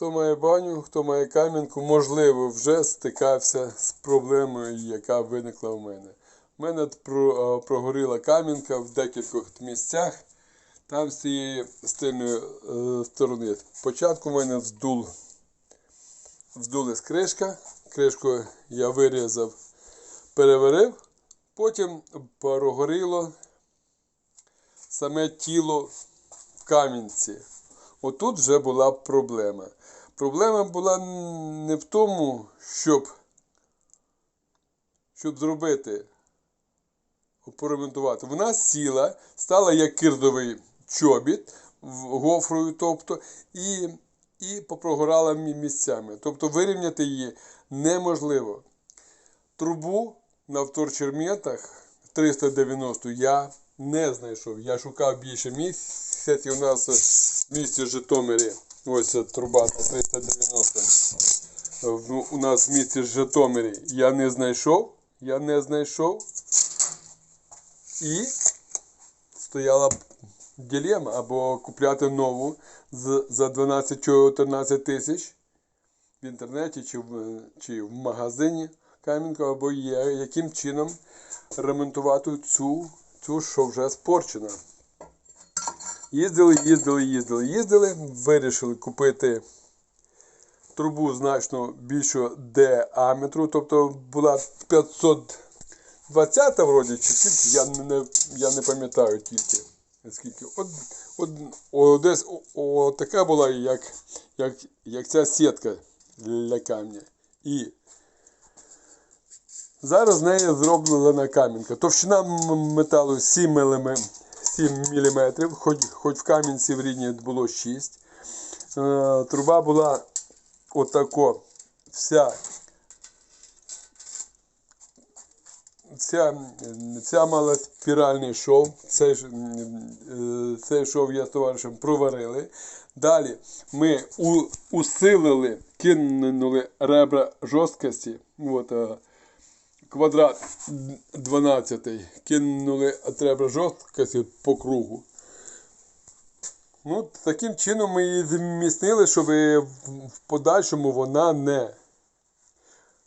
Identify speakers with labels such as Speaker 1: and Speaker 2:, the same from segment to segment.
Speaker 1: Хто має баню, хто має кам'янку, можливо, вже стикався з проблемою, яка виникла в мене. У мене прогоріла кам'янка в декількох місцях. Там з цієї з тильної е, сторони. Спочатку в мене вздул, вздулась кришка. Кришку я вирізав, переварив. Потім прогоріло саме тіло в камінці. Отут вже була проблема. Проблема була не в тому, щоб, щоб зробити, поремонтувати. Вона сіла, стала як кирдовий чобіт, гофрою, тобто, і, і попрогорала місцями. Тобто вирівняти її неможливо. Трубу на вторчерметах 390 я не знайшов. Я шукав більше місяць і у нас в місті Житомирі. Ось труба 390. У нас в місті Житомирі я не знайшов. Я не знайшов. І стояла дилема або купляти нову за 12-14 тисяч в інтернеті чи в, чи в магазині Кам'янка, або є, яким чином ремонтувати цю, цю, що вже спорчена. Їздили, їздили, їздили, їздили, вирішили купити трубу значно більшого діаметру, тобто була 520 вроді, чи скільки, я не, я не пам'ятаю тільки. Скільки. От, от, о, десь о, о, така була, як, як, як ця сітка для камня. І зараз з неї зроблена камінка. Товщина металу 7 мм, 7 мм, хоч, хоч в камінці в рідній було 6. Е, труба була отако вся. Ця, ця мала спіральний шов. Цей, е, цей шов я з товаришем проварили. Далі ми усилили, кинули ребра жорсткості. От, е, квадрат 12. Кинули ребра жорсткості по кругу. Ну, таким чином ми її зміцнили, щоб в подальшому вона не,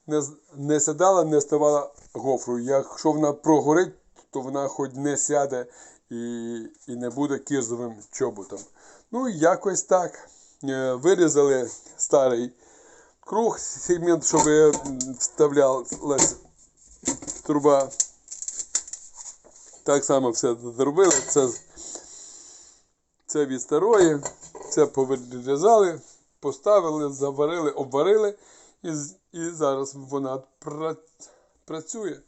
Speaker 1: не, не сідала, не ставала гофрою. Якщо вона прогорить, то вона хоч не сяде і, і не буде кірзовим чоботом. Ну, якось так. Е, Вирізали старий круг, сегмент, щоб вставлялась труба. Так само все зробили. Це це від старої, це повирізали, поставили, заварили, обварили, і, і зараз вона працює.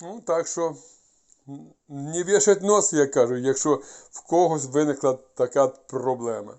Speaker 1: Ну, так що не вішать нос, я кажу, якщо в когось виникла така проблема.